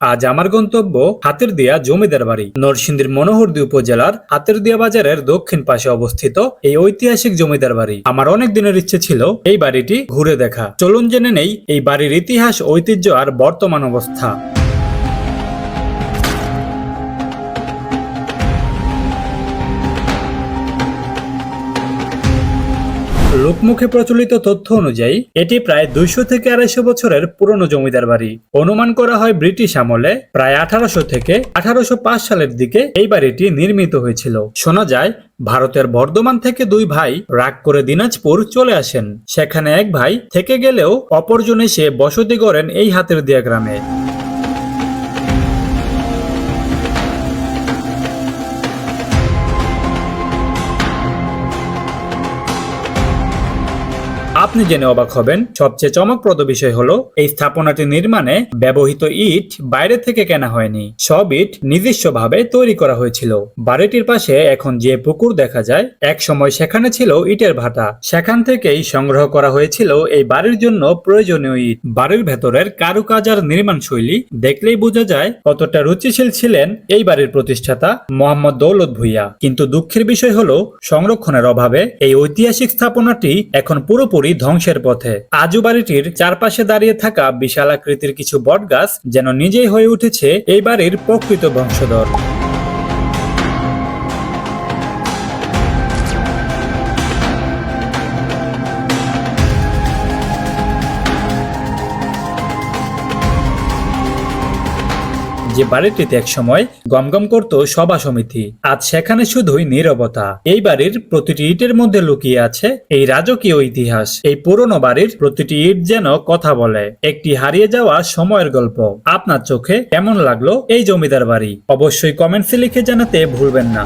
আজ আমার গন্তব্য হাতের দিয়া জমিদার বাড়ি। নরসিংদীর মনোহরদী উপজেলার হাতের দিয়া বাজারের দক্ষিণ পাশে অবস্থিত এই ঐতিহাসিক জমিদার বাড়ি। আমার অনেক দিনের ইচ্ছে ছিল এই বাড়িটি ঘুরে দেখা। চলুন জেনে নেই এই বাড়ির ইতিহাস, ঐতিহ্য আর বর্তমান অবস্থা। লোকমুখে প্রচলিত তথ্য অনুযায়ী, এটি প্রায় দুইশো থেকে আড়াইশো বছরের পুরনো জমিদার বাড়ি। অনুমান করা হয় ব্রিটিশ আমলে প্রায় আঠারোশো থেকে আঠারোশো পাঁচ সালের দিকে এই বাড়িটি নির্মিত হয়েছিল। শোনা যায়, ভারতের বর্ধমান থেকে দুই ভাই রাগ করে দিনাজপুর চলে আসেন। সেখানে এক ভাই থেকে গেলেও অপরজন এসে বসতি করেন এই হাতের দিয়া গ্রামে। আপনি জেনে অবাক হবেন, সবচেয়ে চমকপ্রদ বিষয় হলো, এই স্থাপনাটি নির্মাণে ব্যবহৃত ইট বাইরে থেকে কেনা হয়নি। সব ইট নিজস্বভাবে তৈরি করা হয়েছিল। বাড়িটির পাশে এখন যে পুকুর দেখা যায় এক সময় সেখানে ছিল ইটের ভাটা। সেখান থেকেই সংগ্রহ করা হয়েছিল এই বাড়ির জন্য প্রয়োজনীয় ইট। বাড়ির ভেতরের কারুকাজ আর নির্মাণ শৈলী দেখলেই বোঝা যায় কতটা রুচিশীল ছিলেন এই বাড়ির প্রতিষ্ঠাতা মোহাম্মদ দৌলত ভুইয়া। কিন্তু দুঃখের বিষয় হলো, সংরক্ষণের অভাবে এই ঐতিহাসিক স্থাপনাটি এখন পুরোপুরি ধ্বংসের পথে। আজু বাড়িটির চারপাশে দাঁড়িয়ে থাকা বিশাল আকৃতির কিছু বটগাছ যেন নিজেই হয়ে উঠেছে এই বাড়ির প্রকৃত বংশধর। যে বাড়িটিতে একসময় গমগম করত সভা সমিতি, আজ সেখানে শুধুই নীরবতা। এই বাড়ির প্রতিটি ইটের মধ্যে লুকিয়ে আছে এই রাজকীয় ইতিহাস। এই পুরনো বাড়ির প্রতিটি ইট যেন কথা বলে। একটি হারিয়ে যাওয়া সময়ের গল্প। আপনার চোখে কেমন লাগল এই জমিদার বাড়ি? অবশ্যই কমেন্টসে লিখে জানাতে ভুলবেন না।